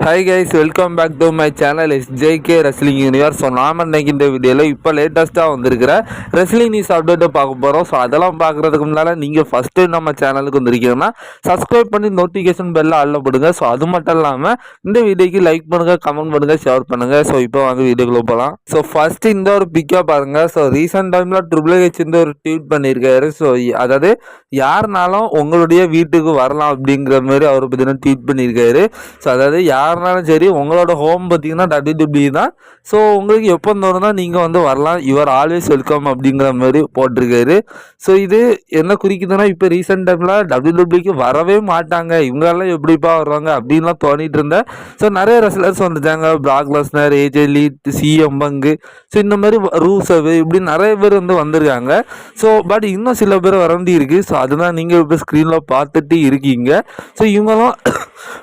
Hi guys welcome back to my channel S JK wrestling universe so நாம இன்னைக்கு இந்த வீடியோவில் இப்போ லேட்டஸ்ட்டாக வந்திருக்கிற ரெஸ்லிங் நியூஸ் அப்டேட்டை பார்க்க போகிறோம் ஸோ அதெல்லாம் பார்க்குறதுக்கு முன்னால் நீங்கள் ஃபஸ்ட்டு நம்ம சேனலுக்கு வந்திருக்கீங்கன்னா சப்ஸ்கிரைப் பண்ணி நோட்டிஃபிகேஷன் பெல்ல அள்ளப்படுங்க ஸோ அது மட்டும் இல்லாமல் இந்த வீடியோக்கு லைக் பண்ணுங்கள் கமெண்ட் பண்ணுங்கள் ஷேர் பண்ணுங்கள் ஸோ இப்போ வாங்க வீடியோக்குள்ளே போகலாம் ஸோ ஃபஸ்ட்டு இந்த ஒரு பிக்காக பாருங்கள் ஸோ ரீசெண்ட் டைமில் ட்ரிபிள் ஹெச் இந்த ஒரு ட்வீட் பண்ணியிருக்காரு. ஸோ அதாவது யாருனாலும் உங்களுடைய வீட்டுக்கு வரலாம் அப்படிங்கிற மாதிரி அவர் பற்றின ட்வீட் பண்ணியிருக்காரு. ஸோ அதாவது யார் யாருனாலும் சரி உங்களோட ஹோம் பார்த்தீங்கன்னா டபிள்யூ தான். ஸோ உங்களுக்கு எப்போ தோணுதோ நீங்கள் வந்து வரலாம். யுவர் ஆல்வேஸ் வெல்கம் அப்படிங்கிற மாதிரி போட்டிருக்காரு. ஸோ இது என்ன குறிக்குதுன்னா இப்போ ரீசெண்ட் டைமில் டபிள்யூடபிள்யூக்கு வரவே மாட்டாங்க. இவங்கெல்லாம் எப்படிப்பா வருவாங்க அப்படின்லாம் தோணிட்டு இருந்தேன் ஸோ நிறைய ரெஸ்லர்ஸ் வந்துட்டாங்க. Brock Lesnar AJ CM Punk so இந்த மாதிரி ரூசவு இப்படி நிறைய பேர் வந்து வந்திருக்காங்க. ஸோ பட் இன்னும் சில பேர் வரண்டி இருக்குது ஸோ அதுதான் நீங்கள் இப்போ ஸ்க்ரீனில் பார்த்துட்டு இருக்கீங்க. ஸோ இவங்களும்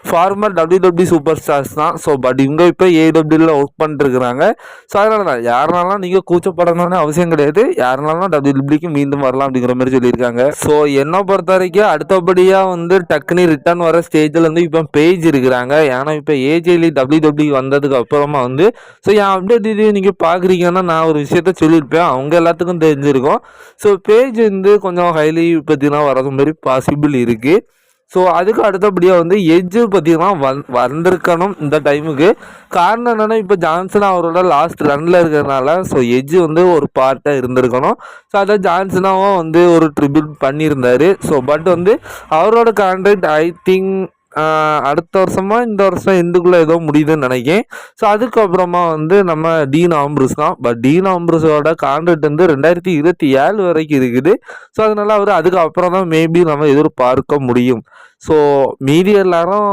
former W W super stars தான். ஸோ பட் இவங்க இப்போ ஏடபிள்யூவில் ஒர்க் பண்ணிட்டுருக்குறாங்க. ஸோ அதனால தான் யாருனாலும் நீங்கள் கூச்சப்படணும்னு அவசியம் கிடையாது. யாருனாலும் டபிள்யூடபிள்யூக்கு மீண்டும் வரலாம் அப்படிங்கிற மாதிரி சொல்லியிருக்காங்க. ஸோ என்னை பொறுத்த வரைக்கும் அடுத்தபடியாக வந்து டக்குனு ரிட்டர்ன் வர ஸ்டேஜில் வந்து இப்போ பேஜ் இருக்கிறாங்க ஏன்னா இப்போ ஏஜேலி டபிள்யூ டபிள்யூ வந்ததுக்கு அப்புறமா வந்து ஸோ என் அப்டேட் இது நீங்கள் பார்க்குறீங்கன்னா நான் ஒரு விஷயத்த சொல்லியிருப்பேன். அவங்க எல்லாத்துக்கும் தெரிஞ்சிருக்கும். ஸோ பேஜ் வந்து கொஞ்சம் ஹைலி பார்த்தீங்கன்னா வரது மாதிரி பாசிபிள் இருக்குது ஸோ அதுக்கு அடுத்தபடியாக வந்து எஜ்ஜு பார்த்திங்கன்னா வந் வந்திருக்கணும் இந்த டைமுக்கு காரணம் என்னென்னா இப்போ ஜான்சன் அவரோட லாஸ்ட் ரனில் இருக்கிறதுனால ஸோ எஜ்ஜு வந்து ஒரு பார்ட்டாக இருந்திருக்கணும். ஸோ அதை ஜான்சனாவும் வந்து ஒரு ட்ரிபியூட் பண்ணியிருந்தார். ஸோ பட் வந்து அவரோட கான்ட்ராக்ட் ஐ திங்க் அடுத்த வருஷமா இந்த வருஷம் இந்துக்குள்ளே ஏதோ முடியுதுன்னு நினைக்கிறேன். ஸோ அதுக்கப்புறமா வந்து நம்ம டீன் ஆம்ப்ரூஸ் தான். பட் டீன் ஆம்ப்ரூஸோட கான்ட்ராக்ட் வந்து ரெண்டாயிரத்தி இருபத்தி ஏழு வரைக்கும் இருக்குது. ஸோ அதனால அவர் அதுக்கப்புறம் தான் மேபி நம்ம எதிர்பார்க்க முடியும். ஸோ மீதி எல்லாரும்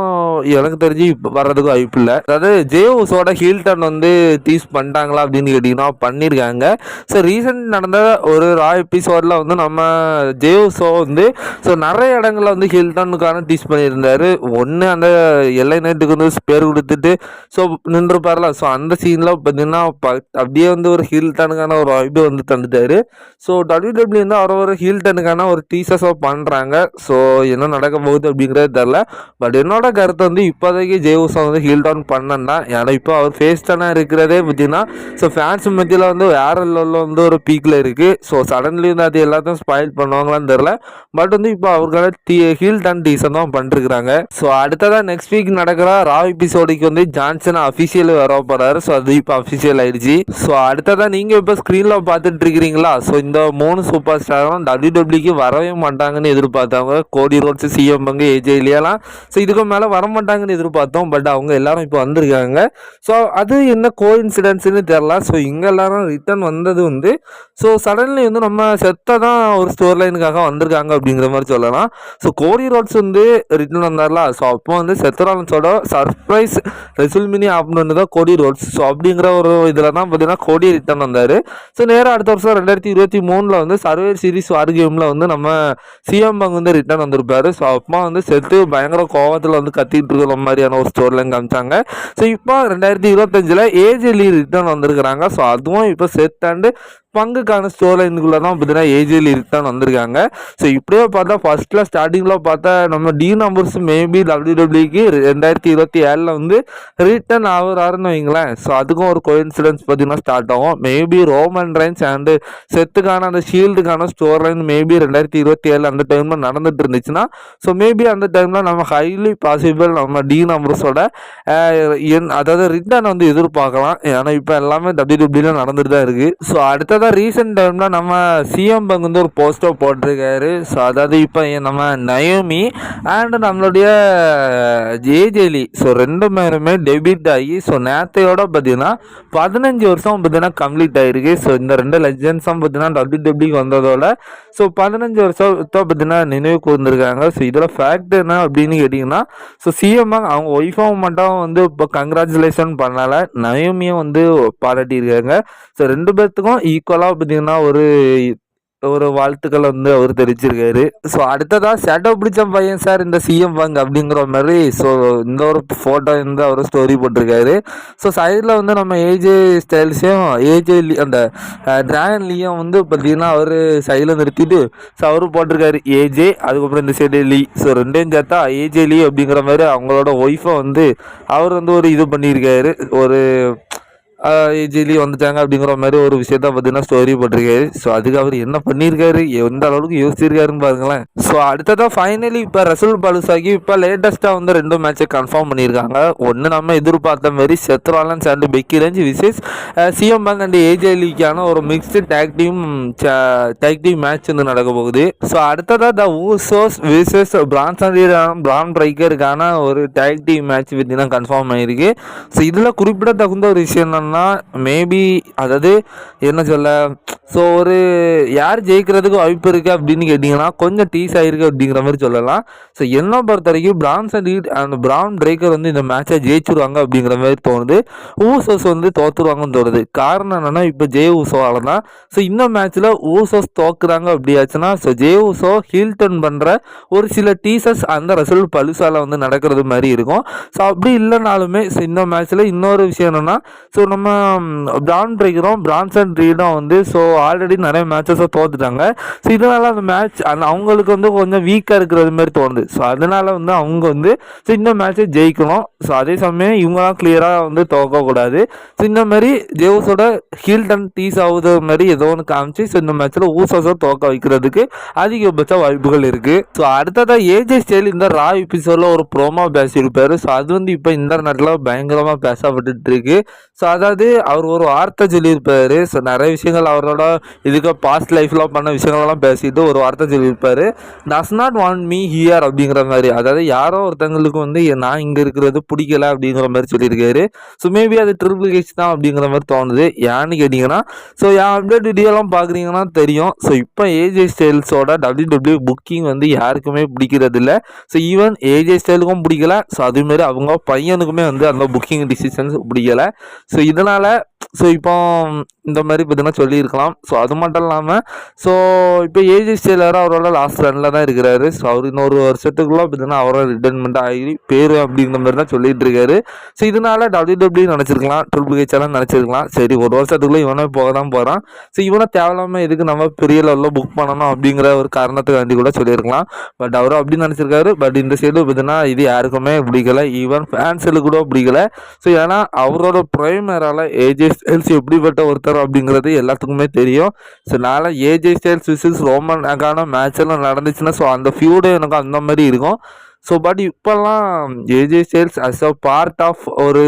எனக்கு தெரிஞ்சு இப்போ வர்றதுக்கு வாய்ப்பு இல்லை. அதாவது ஜேஓஸோட ஹீல்டன் வந்து டீஸ் பண்ணிட்டாங்களா அப்படின்னு கேட்டிங்கன்னா பண்ணியிருக்காங்க. ஸோ ரீசெண்ட் நடந்த ஒரு ரா எபிசோடில் வந்து நம்ம ஜேஓஸோ வந்து ஸோ நிறைய இடங்களில் வந்து ஹில்டனுக்கான டீஸ் பண்ணியிருந்தாரு. ஒன்று அந்த எல்லை நைட்டுக்கு வந்து பேர் கொடுத்துட்டு ஸோ நின்றுப்பார்ல ஸோ அந்த சீனில் பார்த்தீங்கன்னா அப்படியே வந்து ஒரு ஹில்டனுக்கான ஒரு வாய்ப்பு வந்து தந்துட்டாரு. ஸோ டபிள்யூ டபிள்யூ வந்து அவர் ஒரு ஹில்டனுக்கான ஒரு டீசர்ஸோ பண்ணுறாங்க ஸோ என்ன நடக்க போகுது அப்படிங்கிறது தெரில பட் என்னோட கருத்தை வந்து இப்போதைக்கு ஜேவுசா வந்து ஹீல் டவுன் பண்ணா ஏன்னா இப்போ அவர் ஃபேஸ் டனாக இருக்கிறதே பார்த்தீங்கன்னா ஸோ ஃபேன்ஸ் மத்தியில் வந்து வேற லெவலில் வந்து ஒரு பீக்கில் இருக்குது ஸோ சடன்லி வந்து அது எல்லாத்தையும் ஸ்பாயில் பண்ணுவாங்களான்னு தெரில பட் வந்து இப்போ அவருக்கான டீ ஹீல் டன் டீசன் தான் பண்ணிருக்கிறாங்க. ஸோ ஸோ அடுத்ததாக நெக்ஸ்ட் வீக் நடக்கிற ரா எபிசோடுக்கு வந்து ஜான்சன் அஃபிஷியல் வர போகிறாரு ஸோ அது இப்போ அஃபிஷியல் ஆயிடுச்சு. ஸோ அடுத்ததாக நீங்கள் இப்போ ஸ்க்ரீனில் பார்த்துட்டு இருக்கிறீங்களா? ஸோ இந்த மூணு சூப்பர் ஸ்டாரும் டபிள்யூ டபிள்யூக்கு வரவே மாட்டாங்கன்னு எதிர்பார்த்தவங்க Cody Rhodes CM Punk AJ இல்லையெல்லாம் so இதுக்கு மேலே வர மாட்டாங்கன்னு எதிர்பார்த்தோம். பட் அவங்க எல்லாரும் இப்போ வந்திருக்காங்க. ஸோ அது என்ன கோ இன்சிடென்ட்ஸ்னு தெரில ஸோ இங்கே எல்லாரும் ரிட்டர்ன் வந்தது வந்து ஸோ சடன்லி வந்து நம்ம செத்த தான் ஒரு ஸ்டோர் லைனுக்காக வந்திருக்காங்க அப்படிங்கிற மாதிரி சொல்லலாம். ஸோ கோடி ரோட்ஸ் வந்து ரிட்டர்ன் வந்தார்ல ஸோ அப்போ வந்து செத்தரான்ஸோட சர்ப்ரைஸ் ரெசுல்மினி ஆப்னு தான் கோடி ரோட்ஸ் ஸோ அப்படிங்கிற ஒரு இதில் தான் பார்த்தீங்கன்னா கோடி ரிட்டர்ன் வந்தார். ஸோ நேராக அடுத்த வருஷம் ரெண்டாயிரத்தி இருபத்தி மூணில் வந்து சர்வே சீரிஸ் வார் கேமில் வந்து நம்ம சிஎம் பங்கு வந்து ரிட்டர்ன் வந்திருப்பாரு. ஸோ அப்பா வந்து செத்து பயங்கர கோவத்தில் வந்து கத்திக்கிட்டு இருக்கிற மாதிரியான ஒரு ஸ்டோரிலையும் காமிச்சாங்க. ஸோ இப்போ ரெண்டாயிரத்தி இருபத்தஞ்சில் ஏஜெலி ரிட்டர்ன் வந்திருக்கிறாங்க. ஸோ அதுவும் இப்போ செத்தாண்டு பங்குக்கான ஸ்டோர் லைனுக்குள்ளே தான் பார்த்தீங்கன்னா ஏஜியில் தான் வந்திருக்காங்க. ஸோ இப்படியே பார்த்தா ஃபர்ஸ்ட்டில் ஸ்டார்டிங்கில் பார்த்தா நம்ம டி நம்பர்ஸ் மேபி டபிள்யூ டபிள்யூக்கு ரெண்டாயிரத்தி இருபத்தி ஏழில் வந்து ரிட்டர்ன் ஆகுறாருன்னு வைங்களேன். ஸோ அதுக்கும் ஒரு கோயின்சிடன்ஸ் பார்த்தீங்கன்னா ஸ்டார்ட் ஆகும். மேபி ரோமன் ரைன்ஸ் அண்டு செத்துக்கான அந்த ஷீல்டுக்கான ஸ்டோர் லைன் மேபி ரெண்டாயிரத்தி இருபத்தி ஏழு அந்த டைமில் நடந்துட்டு இருந்துச்சுன்னா ஸோ மேபி அந்த டைமில் நம்ம ஹைலி பாசிபிள் நம்ம டி நம்பர்ஸோட அதாவது ரிட்டர்ன் வந்து எதிர்பார்க்கலாம். ஏன்னா இப்போ எல்லாமே டபிள்யூ டபிள்யூல நடந்துட்டு தான் இருக்குது ஸோ அடுத்தது தான் ரீசெண்ட் டைமில் நம்ம சிஎம் பங்கு வந்து ஒரு போஸ்டர் போட்டிருக்காரு. ஸோ அதாவது இப்போ நம்ம நயோமி அண்ட் நம்மளுடைய ஜேஜேலி ஸோ ரெண்டு பேருமே டெபிட் ஆகி ஸோ நேத்தையோட பார்த்தீங்கன்னா பதினஞ்சு வருஷம் பார்த்தீங்கன்னா கம்ப்ளீட் ஆகிருக்கு ஸோ இந்த ரெண்டு லெஜன்ஸும் பார்த்தீங்கன்னா டபிள்யூ டபிள்யூக்கு வந்ததோட ஸோ பதினஞ்சு வருஷத்தை பார்த்தீங்கன்னா நினைவு கூர்ந்துருக்காங்க. ஸோ இதில் ஃபேக்ட் என்ன அப்படின்னு கேட்டிங்கன்னா ஸோ சிஎம் அவங்க ஒய்ஃபாகவும் மட்டும் வந்து இப்போ கங்க்ராச்சுலேஷன் பண்ணால. நயோமியும் வந்து பாராட்டியிருக்காங்க. ஸோ ரெண்டு பேர்த்துக்கும் ஈக்குவலாக பார்த்தீங்கன்னா ஒரு ஒரு வாழ்த்துக்களை வந்து அவர் தெரிவிச்சிருக்காரு. ஸோ அடுத்ததாக சேட்டோ பிடிச்ச பையன் சார் இந்த சிஎம் பங்க் அப்படிங்கிற மாதிரி ஸோ இந்த ஒரு ஃபோட்டோ வந்து அவர் ஸ்டோரி போட்டிருக்காரு. ஸோ சைடில் வந்து நம்ம ஏஜே ஸ்டைல்ஸையும் ஏஜே லி அந்த டிராகன் லீயும் வந்து பார்த்தீங்கன்னா அவர் சைடில் நிறுத்திட்டு ஸோ அவரும் போட்டிருக்காரு ஏஜே அதுக்கப்புறம் இந்த சைடு லீ ஸோ ரெண்டையும் சேர்த்தா ஏஜே லீ அப்படிங்கிற மாதிரி அவங்களோட ஒய்ஃபை வந்து அவர் வந்து ஒரு இது பண்ணியிருக்காரு. ஒரு ஏஜிலி வந்துட்டாங்க அப்படிங்கிற மாதிரி ஒரு விஷயத்த பார்த்தீங்கன்னா ஸ்டோரி போட்டிருக்காரு. ஸோ அதுக்கு அவர் என்ன பண்ணியிருக்காரு? எந்த அளவுக்கு யோசிச்சிருக்காருன்னு பாருங்களேன். ஸோ அடுத்ததாக ஃபைனலி இப்போ ரசூல் பலுசாகி இப்போ லேட்டஸ்ட்டாக வந்து ரெண்டு மேட்சை கன்ஃபார்ம் பண்ணியிருக்காங்க. ஒன்று நம்ம எதிர்பார்த்த மாதிரி Seth Rollins and Becky Lynch versus CM Punk and ஏஜேலிக்கான ஒரு mixed tag team tag team match வந்து நடக்க போகுது. ஸோ அடுத்ததாக த ஊசோஸ் விசேஸ் பிரான்ஸ் அண்ட் பிரான் பிரைக்கருக்கான ஒரு டேக் டீம் மேட்ச் பார்த்தீங்கன்னா கன்ஃபார்ம் ஆகிருக்கு ஸோ இதில் குறிப்பிடத்தகுந்த ஒரு விஷயம் என்னன்னா சொன்னால் மேபி அதாவது என்ன சொல்ல ஸோ ஒரு யார் ஜெயிக்கிறதுக்கு வாய்ப்பு இருக்குது அப்படின்னு கேட்டிங்கன்னா கொஞ்சம் டீஸ் ஆகிருக்கு அப்படிங்கிற மாதிரி சொல்லலாம். ஸோ என்ன பொறுத்த வரைக்கும் Bronson Reed and Bron Breakker வந்து இந்த மேட்சை ஜெயிச்சிருவாங்க அப்படிங்கிற மாதிரி தோணுது. ஊசோஸ் வந்து தோற்றுருவாங்கன்னு தோணுது. காரணம் என்னென்னா இப்போ ஜே ஊசோவால் தான் ஸோ இந்த மேட்ச்சில் ஊசோஸ் தோக்குறாங்க அப்படியாச்சுன்னா so J Uso heel turn பண்ணுற ஒரு சில டீசஸ் அந்த ரிசல்ட் பழுசால வந்து நடக்கிறது மாதிரி இருக்கும். ஸோ அப்படி இல்லைனாலுமே ஸோ இந்த மேட்ச்சில் இன்னொரு விஷயம் என்னென்னா ஸோ நம்ம நம்ம பிரான் பிரேக்கரும் பிரான்சன் ட்ரீடும் வந்து ஸோ ஆல்ரெடி நிறைய மேட்சஸை தோத்துட்டாங்க. ஸோ இதனால் அந்த மேட்ச் அந்த அவங்களுக்கு வந்து கொஞ்சம் வீக்காக இருக்கிறது மாதிரி தோணுது. ஸோ அதனால் வந்து அவங்க வந்து ஸோ இந்த மேட்ச்சை ஜெயிக்கணும். ஸோ அதே சமயம் இவங்களாம் கிளியராக வந்து தோக்கக்கூடாது. ஸோ இந்த மாதிரி ஜேவ்ஸோட ஹீல்டன் டீஸ் ஆகுது மாதிரி ஏதோ ஒன்று காமிச்சு ஸோ இந்த மேட்ச்சில் ஊசோஸை தோக்க வைக்கிறதுக்கு அதிகபட்ச வாய்ப்புகள் இருக்குது ஸோ அடுத்ததாக ஏஜே ஸ்டைல் இந்த ரா எபிசோடில் ஒரு ப்ரோமோ பேசியிருப்பார். ஸோ அது வந்து இப்போ இன்டர்நெட்டில் பயங்கரமாக பேசப்பட்டு இருக்கு. ஸோ அதாவது அதாவது அவர் ஒரு வார்த்தை சொல்லியிருப்பார். ஸோ நிறைய விஷயங்கள் அவரோட இதுக்கு பாஸ்ட் லைஃப்பில் பண்ண விஷயங்கள்லாம் பேசிட்டு ஒரு வார்த்தை சொல்லியிருப்பார். Does not want me here அப்படிங்கிற மாதிரி. அதாவது யாரோ ஒருத்தங்களுக்கு வந்து நான் இங்கே இருக்கிறது பிடிக்கல அப்படிங்கிற மாதிரி சொல்லியிருக்காரு. ஸோ மேபி அது ட்ரிபிள் கேஸ் தான் அப்படிங்கிற மாதிரி தோணுது. ஏன்னு கேட்டிங்கன்னா ஸோ என் அப்டேட் வீடியோலாம் பார்க்குறீங்கன்னா தெரியும். ஸோ இப்போ ஏஜே ஸ்டைல்ஸோட டபிள்யூ டபிள்யூ புக்கிங் வந்து யாருக்குமே பிடிக்கிறது இல்லை ஸோ ஈவன் ஏஜே ஸ்டைலுக்கும் பிடிக்கல. ஸோ அதுமாரி அவங்க பையனுக்குமே வந்து அந்த புக்கிங் டிசிஷன்ஸ் பிடிக்கல. ஸோ இதனால் ஸோ இப்போ இந்த மாதிரி பார்த்தீங்கன்னா சொல்லியிருக்கலாம். ஸோ அது மட்டும் இல்லாமல் ஸோ இப்போ ஏஜி ஸ்டேலர் அவரோட லாஸ்ட் ரனில் தான் இருக்கிறாரு. ஸோ அவர் இன்னொரு வருஷத்துக்குள்ளே பார்த்தீங்கன்னா அவரோட ரிட்டர்மெண்ட் ஆகி பேர் அப்படிங்கிற மாதிரி தான் சொல்லிட்டு இருக்காரு. ஸோ இதனால டபிள்யூ டபிள்யூ நினச்சிருக்கலாம் ட்ரிபிள் ஹெச்எல்லாம் நினச்சிருக்கலாம். சரி ஒரு வருஷத்துக்குள்ளே இவனே போக தான் போகிறான் ஸோ இவனை தேவையில்லாமல் எதுக்கு நம்ம பெரிய லெவலில் புக் பண்ணணும் அப்படிங்கிற ஒரு காரணத்துக்காண்டி கூட சொல்லியிருக்கலாம். பட் அவரும் அப்படி நினச்சிருக்காரு. பட் இந்த சைடு பார்த்தீங்கன்னா இது யாருக்குமே பிடிக்கல. ஈவன் ஃபேன்ஸுக்கு கூட பிடிக்கல. ஸோ ஏன்னா அவரோட ப்ரைமரால் ஏஜே ஸ்டைல்ஸ் எப்படிப்பட்ட ஒருத்தர் அப்படிங்கிறது எல்லாத்துக்குமே தெரியும். ஸோ நாளை ஏஜே ஸ்டைல்ஸ் விசில்ஸ் நகான மேட்ச் எல்லாம் நடந்துச்சுன்னா ஸோ அந்த ஃபியூடு எனக்கு அந்த மாதிரி இருக்கும். ஸோ பட் இப்போல்லாம் AJ Styles as a part of ஒரு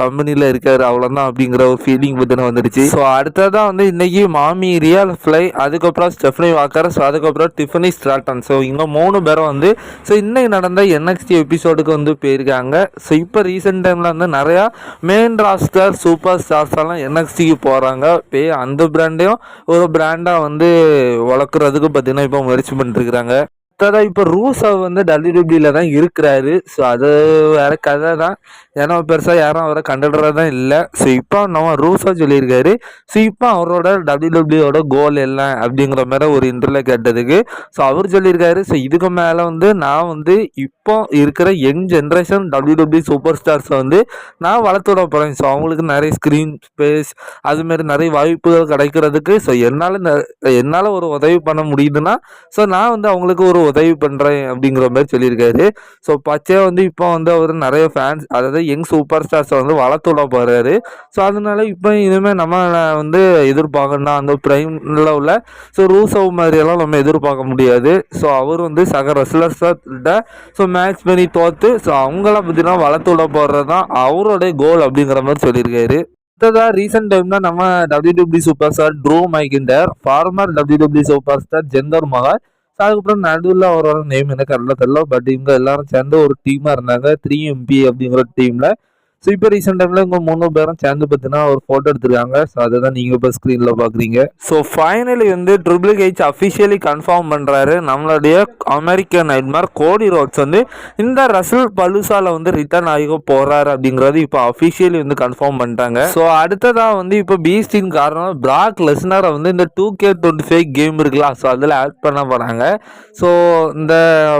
கம்பெனியில் இருக்கார். அவ்வளோதான் அப்படிங்கிற ஒரு ஃபீலிங் பற்றின வந்துடுச்சு. ஸோ அடுத்ததான் வந்து இன்னைக்கு மாமி ரியல் ஃப்ளை அதுக்கப்புறம் ஸ்டெஃபனி வாக்கர் ஸோ அதுக்கப்புறம் டிஃபனி ஸ்ட்ராட்டன் ஸோ இங்கே மூணு பேரும் வந்து ஸோ இன்னைக்கு நடந்த என்எக்ஸ்டி எபிசோடுக்கு வந்து போயிருக்காங்க. ஸோ இப்போ ரீசெண்ட் டைமில் வந்து நிறையா மெயின் ராஸ்டர் சூப்பர் ஸ்டார்ஸ் எல்லாம் என்எக்ஸ்டிக்கு போகிறாங்க பே அந்த பிராண்டையும் ஒரு பிராண்டாக வந்து வளர்க்குறதுக்கு பார்த்தீங்கன்னா இப்போ முயற்சி பண்ணிட்டுருக்குறாங்க அடுத்ததாக இப்போ ரூசா வந்து டபிள்யூடபிள்யூல தான் இருக்கிறாரு. ஸோ அது வேற கதை தான். ஏன்னா பெருசாக யாரும் அவரை கண்டுடுறது தான் இல்லை. ஸோ இப்போ நம்ம ரூசா சொல்லியிருக்காரு. ஸோ இப்போ அவரோட டபிள்யூடபிள்யூட கோல் எல்லாம் அப்படிங்கிற மாதிரி ஒரு இன்டர்வியூ கேட்டதுக்கு. ஸோ அவர் சொல்லியிருக்காரு. ஸோ இதுக்கு மேலே வந்து நான் வந்து இப்போ இருக்கிற young generation W W super ஸ்டார்ஸை வந்து நான் வளர்த்து விட போகிறேன் ஸோ அவங்களுக்கு நிறைய ஸ்க்ரீன் ஸ்பேஸ் அதுமாரி நிறைய வாய்ப்புகள் கிடைக்கிறதுக்கு. ஸோ என்னால் என்னால் ஒரு உதவி பண்ண முடியுதுன்னா ஸோ நான் வந்து அவங்களுக்கு ஒரு உதவி பண்ணுறேன் அப்படிங்கிற மாதிரி சொல்லியிருக்காரு. ஸோ பச்சே வந்து இப்போ வந்து அவர் நிறைய ஃபேன்ஸ் அதாவது யங் சூப்பர் ஸ்டார்ஸை வந்து வளர்த்து விட போகிறாரு ஸோ அதனால இப்போ இனிமேல் நம்ம வந்து எதிர்பார்க்கணும்னா அந்த ப்ரைமில் உள்ள ஸோ ரூசவ் மாதிரியெல்லாம் நம்ம எதிர்பார்க்க முடியாது. ஸோ அவர் வந்து சக ரெஸ்லர்ஸ்கிட்ட ஸோ மேட்ச் பண்ணி தோற்று ஸோ அவங்கள பற்றிலாம் வளர்த்து விட போகிறது தான் அவருடைய கோல் அப்படிங்கிற மாதிரி சொல்லியிருக்காரு. அடுத்ததாக ரீசெண்ட் டைம்ல நம்ம W W superstar Drew McIntyre former W W superstar Jinder Mahal அதுக்கப்புறம் நடுவில் அவரோட நேம் எனக்கு நல்லா தெரியல பட் இவங்க எல்லாரும் சேர்ந்து ஒரு டீமாக இருந்தாங்க. த்ரீ எம்பி அப்படிங்கிற டீமில் ஸோ இப்போ ரீசெண்ட் டைமில் இவங்க மூணு பேரும் சேர்ந்து பார்த்தீங்கன்னா ஒரு ஃபோட்டோ எடுத்திருக்காங்க. ஸோ அதை தான் நீங்கள் இப்போ ஸ்க்ரீனில் பார்க்குறீங்க ஸோ ஃபைனலி வந்து ட்ரிபிள் ஹெச் அஃபிஷியலி கன்ஃபார்ம் பண்ணுறாரு நம்மளுடைய அமெரிக்கன் நைட்மார் கோடி ரோட்ஸ் வந்து இந்த ரசல் பலுசால வந்து ரிட்டர்ன் ஆகி போகிறாரு அப்படிங்கிறது இப்போ அஃபிஷியலி வந்து கன்ஃபார்ம் பண்ணிட்டாங்க. ஸோ அடுத்ததாக வந்து இப்போ பீஸ்டின் காரணம் பிராக் லெஸ்னரை வந்து இந்த two K twenty five game இருக்குல்ல ஸோ அதில் ஆட் பண்ண போகிறாங்க ஸோ இந்த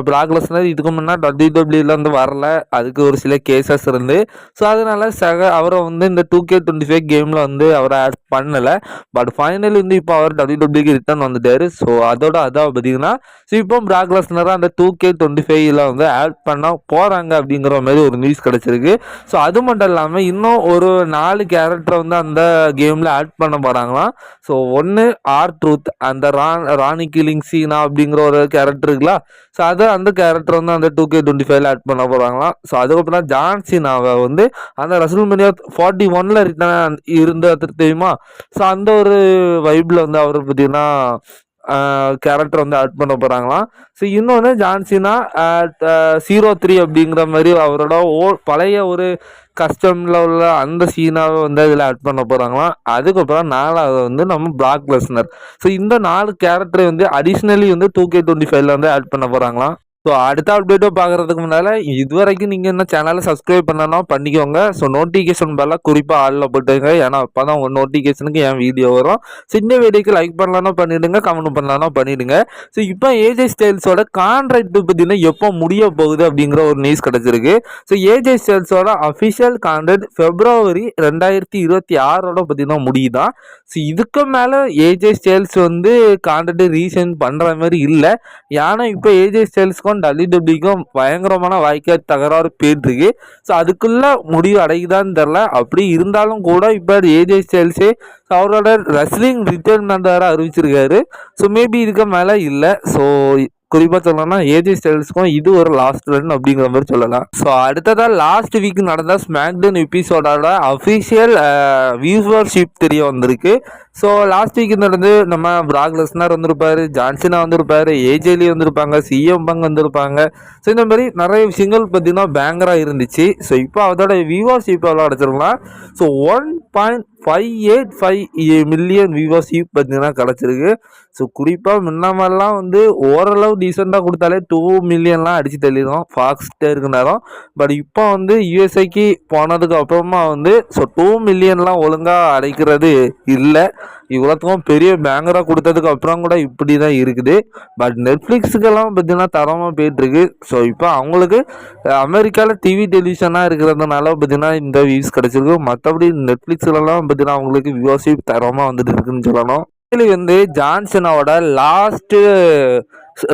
பிராக் லெஸ்னர் இதுக்கு முன்னாடி டபிள்யூ டபிள்யூல வந்து வரல. அதுக்கு ஒரு சில கேசஸ் இருந்து. ஸோ அதனால சக அவரை வந்து இந்த டூ கே டுவெண்ட்டி ஃபைவ் கேமில் வந்து அவரை ஆட் பண்ணலை. பட் ஃபைனலி வந்து இப்போ அவர் டபிள்யூ டபிள்யூக்கு ரிட்டர்ன் வந்துட்டாரு. ஸோ அதோட அதான் பார்த்தீங்கன்னா ஸோ இப்போ பிராக் அந்த டூ கே டுவெண்ட்டி ஃபைவ்ல வந்து ஆட் பண்ண போகிறாங்க அப்படிங்கிற மாதிரி ஒரு நியூஸ் கிடச்சிருக்கு. ஸோ அது மட்டும் இல்லாமல் இன்னும் ஒரு நாலு கேரக்டரை வந்து அந்த கேமில் ஆட் பண்ண போகிறாங்களாம் ஸோ ஒன்று ஆர் ட்ரூத் அந்த ரா ராணி கிலிங் சீனா அப்படிங்கிற ஒரு கேரக்டர் இருக்குல்ல. ஸோ அதை அந்த கேரக்டர் வந்து அந்த டூ கே டுவெண்ட்டி ஃபைவ்ல ஆட் பண்ண போகிறாங்களாம் ஸோ அதுக்கப்புறம் ஜான்சி நாவை வந்து அந்த ரசல் மணியா ஃபார்ட்டி ஒன்ல ரிட்டர்ன் இருந்த தெரியுமா? ஸோ அந்த ஒரு வைப்பில் வந்து அவர் பார்த்தீங்கன்னா கேரக்டர் வந்து ஆட் பண்ண போகிறாங்களாம் ஸோ இன்னொன்று ஜான்சினா ஜீரோ த்ரீ அப்படிங்கிற மாதிரி அவரோட ஓ பழைய ஒரு கஸ்டமில் உள்ள அந்த சீனாவை வந்து இதில் ஆட் பண்ண போகிறாங்களாம் அதுக்கப்புறம் நாலாவது வந்து நம்ம பிளாக் லெஸ்னர் ஸோ இந்த நாலு கேரக்டரை வந்து அடிஷ்னலி வந்து டூ கே டுவெண்ட்டி ஃபைவ்ல வந்து ஆட் பண்ண போகிறாங்களாம் ஸோ அடுத்த அப்டேட்டோ பார்க்குறதுக்கு முன்னால் இது வரைக்கும் நீங்கள் என்ன சேனலை சப்ஸ்கிரைப் பண்ணணும் பண்ணிக்கோங்க. ஸோ நோட்டிஃபிகேஷன் பெல்லாம் குறிப்பாக ஆளில் போட்டுங்க ஏன்னா அப்போ தான் உங்கள் நோட்டிஃபிகேஷனுக்கு என் வீடியோ வரும். சின்ன வீடியோக்கு லைக் பண்ணலாம்னா பண்ணிவிடுங்க கமெண்ட் பண்ணலாம்னா பண்ணிவிடுங்க ஸோ இப்போ ஏஜே ஸ்டைல்ஸோட கான்ட்ராக்ட் பார்த்தீங்கன்னா எப்போ முடிய போகுது அப்படிங்கிற ஒரு நியூஸ் கிடச்சிருக்கு. ஸோ ஏஜே ஸ்டைல்ஸோட அஃபிஷியல் கான்ட்ராக்ட் ஃபெப்ரவரி ரெண்டாயிரத்தி இருபத்தி ஆறோட பார்த்தீங்கன்னா முடியுதான் ஸோ இதுக்கு மேலே ஏஜே ஸ்டைல்ஸ் வந்து கான்ட்ராக்ட் ரீசென்ட் பண்ணுற மாதிரி இல்லை. ஏன்னா இப்போ ஏஜே ஸ்டைல்ஸ்க்கும் டபிள்யூக்கும் டபிள்யூடபிள்யூக்கும் பயங்கரமான வாய்க்கா தகராறு போயிட்டுருக்கு. ஸோ அதுக்குள்ள முடிவு அடையுதான்னு தெரில அப்படி இருந்தாலும் கூட இப்போ ஏஜே ஸ்டைல்ஸே அவரோட ரெஸ்லிங் ரிட்டைர்மெண்ட் வேறு அறிவிச்சிருக்காரு. ஸோ மேபி இதுக்கு மேலே இல்லை. ஸோ குறிப்பாக சொல்லணும்னா ஏஜி ஸ்டைல்ஸ்க்கும் இது ஒரு லாஸ்ட் ரன் அப்படிங்கிற மாதிரி சொல்லலாம். ஸோ அடுத்ததாக லாஸ்ட் வீக் நடந்த ஸ்மாக்டன் எபிசோடோட அஃபிஷியல் வியூவர்ஷிப் தெரிய வந்திருக்கு. ஸோ லாஸ்ட் வீக் நடந்து நம்ம பிராக் லெஸ்னர் ஜான்சினா வந்திருப்பார் ஏஜேலி வந்திருப்பாங்க சிஎம் பங்க் வந்திருப்பாங்க. ஸோ இந்த மாதிரி நிறைய விஷயங்கள் பார்த்தீங்கன்னா பேங்கராக இருந்துச்சு. ஸோ இப்போ அதோட வியூவர்ஷிப் எவ்வளோ அடைச்சிருக்கலாம் so one point five eight five million viewers பார்த்தீங்கன்னா கிடச்சிருக்கு. ஸோ குறிப்பாக முன்னாமெல்லாம் வந்து ஓரளவு டீசெண்டாக கொடுத்தாலே டூ மில்லியன்லாம் அடித்து தள்ளிடும் ஃபாக்ஸ்ட்டே இருக்க நேரம். பட் இப்போ வந்து யூஎஸ்ஐக்கு போனதுக்கு அப்புறமா வந்து ஸோ டூ மில்லியன்லாம் ஒழுங்காக அடைக்கிறது இல்லை. இவ்வளோத்துக்கும் பெரிய பேங்கராக கொடுத்ததுக்கு அப்புறம் கூட இப்படி தான் இருக்குது. பட் நெட்ஃப்ளிக்ஸுக்கெல்லாம் பார்த்தீங்கன்னா தரமாக போயிட்டுருக்கு. ஸோ இப்போ அவங்களுக்கு அமெரிக்காவில் டிவி டெலிவிஷனாக இருக்கிறதுனால பார்த்தீங்கன்னா இந்த வியூஸ் கிடச்சிருக்கு. மற்றபடி நெட்ஃப்ளிக்ஸ்லலாம் பார்த்தீங்கன்னா அவங்களுக்கு வியூவர்ஷிப் தரமாக வந்துட்டு இருக்குன்னு சொல்லணும். வந்து ஜான்சனோட லாஸ்ட்டு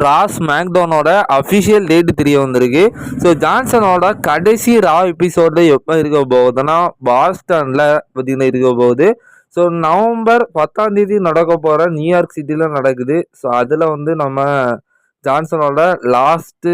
ராஸ் மேக்டோனோட அஃபிஷியல் டேட் தெரிய வந்திருக்கு. ஸோ ஜான்சனோட கடைசி ரா எபிசோடு எப்போ இருக்க போகுதுன்னா பாஸ்டனில் பார்த்தீங்கன்னா இருக்க போகுது. ஸோ நவம்பர் பத்தாம் தேதி நடக்க போகிற நியூயார்க் சிட்டியில் நடக்குது. ஸோ அதில் வந்து நம்ம ஜான்சனோட லாஸ்ட்டு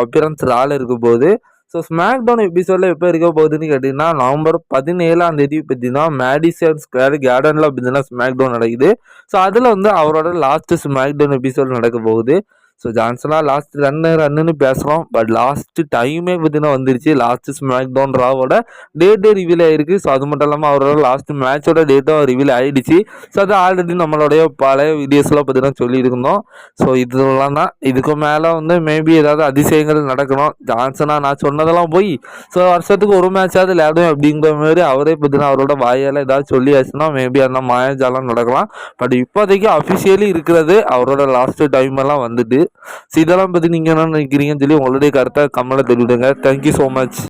அப்பியரன்ஸ் ரால் இருக்க போகுது. ஸோ ஸ்மாக் டவுன் எபிசோடில் எப்போ இருக்க போகுதுன்னு கேட்டிங்கன்னா நவம்பர் பதினேழாம் தேதி பார்த்தீங்கன்னா மேடிசன் ஸ்கொயர் கார்டனில் பார்த்தீங்கன்னா ஸ்மாக் டவுன் நடக்குது. ஸோ அதில் வந்து அவரோட லாஸ்ட்டு ஸ்மாக் டவுன் எபிசோட் நடக்க போகுது. ஸோ ஜான்சனாக லாஸ்ட் ரன்னு ரன்னுன்னு பேசுகிறோம் பட் லாஸ்ட்டு டைமே பார்த்தீங்கன்னா வந்துருச்சு. லாஸ்ட்டு ஸ்மாக் டவுன் ராவோட டேட்டே ரிவீல் ஆகிருக்கு ஸோ அது மட்டும் இல்லாமல் அவரோட லாஸ்ட் மேட்சோட டேட்டும் ரிவீல் ஆகிடுச்சு ஸோ அது ஆல்ரெடி நம்மளுடைய பழைய வீடியோஸ்லாம் பார்த்தீங்கன்னா சொல்லியிருந்தோம். ஸோ இதெல்லாம் தான். இதுக்கு மேலே வந்து மேபி ஏதாவது அதிசயங்கள் நடக்கணும். ஜான்சனாக நான் சொன்னதெல்லாம் போய் ஸோ வருஷத்துக்கு ஒரு மேட்சாவது விளையாடும் அப்படிங்கிற மாதிரி அவரே பார்த்தீங்கன்னா அவரோட வாயால் ஏதாவது சொல்லியாச்சுன்னா மேபி அந்த மாயாஜாலம் நடக்கலாம். பட் இப்போதைக்கு அஃபிஷியலி இருக்கிறது அவரோட லாஸ்ட்டு டைம் எல்லாம் வந்துட்டு ஸோ இதெல்லாம் பற்றி நீங்கள் என்ன நினைக்கிறீங்கன்னு சொல்லி உங்களுடைய கருத்தை கம்மலை தெரிவிடுங்க. Thank you so much